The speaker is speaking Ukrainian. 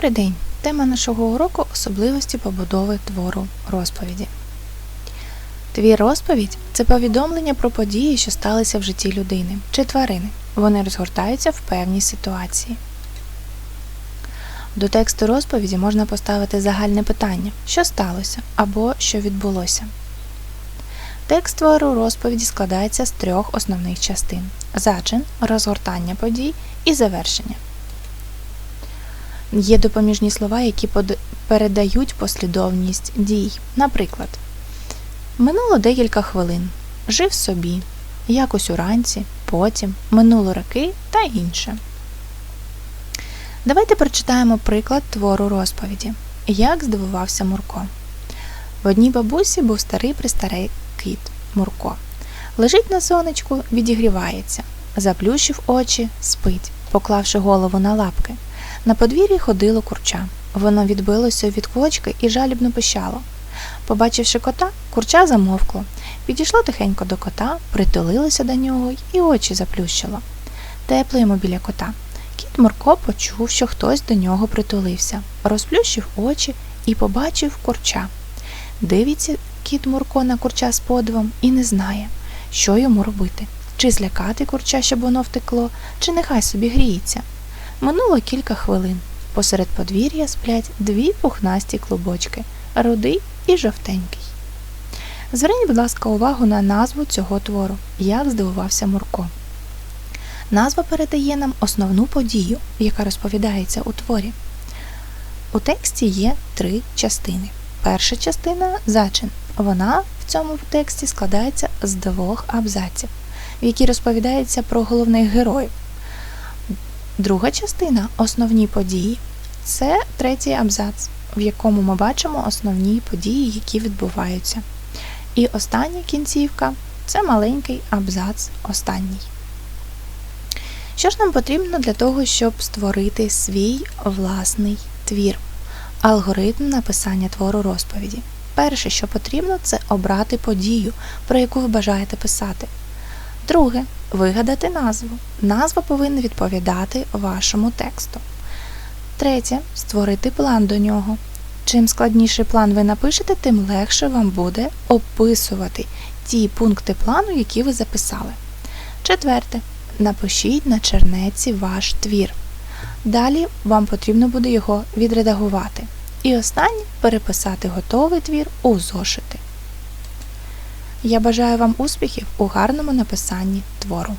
Добрий день! Тема нашого уроку особливості побудови твору розповіді. Твір розповідь це повідомлення про події, що сталися в житті людини чи тварини. Вони розгортаються в певній ситуації. До тексту розповіді можна поставити загальне питання, що сталося або що відбулося. Текст твору розповіді складається з трьох основних частин: зачин, розгортання подій і завершення. Є допоміжні слова, які передають послідовність дій. Наприклад, минуло декілька хвилин, жив собі, якось уранці, потім, минуло роки та інше. Давайте прочитаємо приклад твору розповіді. Як здивувався Мурко. В одній бабусі був старий пристарий кіт Мурко. Лежить на сонечку, відігрівається, заплющив очі, спить, поклавши голову на лапки. На подвір'ї ходило курча. Воно відбилося від квочки і жалібно пищало. Побачивши кота, курча замовкло. Підійшло тихенько до кота, притулилося до нього і очі заплющило. Тепло йому біля кота. Кіт Мурко почув, що хтось до нього притулився, розплющив очі і побачив курча. Дивиться кіт Мурко на курча з подивом і не знає, що йому робити. Чи злякати курча, щоб воно втекло, чи нехай собі гріється. Минуло кілька хвилин. Посеред подвір'я сплять дві пухнасті клубочки рудий і жовтенький. Зверніть, будь ласка, увагу на назву цього твору Як здивувався Мурко. Назва передає нам основну подію, яка розповідається у творі. У тексті є три частини. Перша частина зачин. Вона в цьому тексті складається з двох абзаців, в якій розповідається про головних героїв. Друга частина основні події це третій абзац, в якому ми бачимо основні події, які відбуваються. І остання кінцівка це маленький абзац останній. Що ж нам потрібно для того, щоб створити свій власний твір? Алгоритм написання твору розповіді. Перше, що потрібно, це обрати подію, про яку ви бажаєте писати. Друге вигадати назву. Назва повинна відповідати вашому тексту. Третє створити план до нього. Чим складніший план ви напишете, тим легше вам буде описувати ті пункти плану, які ви записали. Четверте. Напишіть на чернеці ваш твір. Далі вам потрібно буде його відредагувати. І останнє переписати готовий твір у зошити. Я бажаю вам успіхів у гарному написанні твору.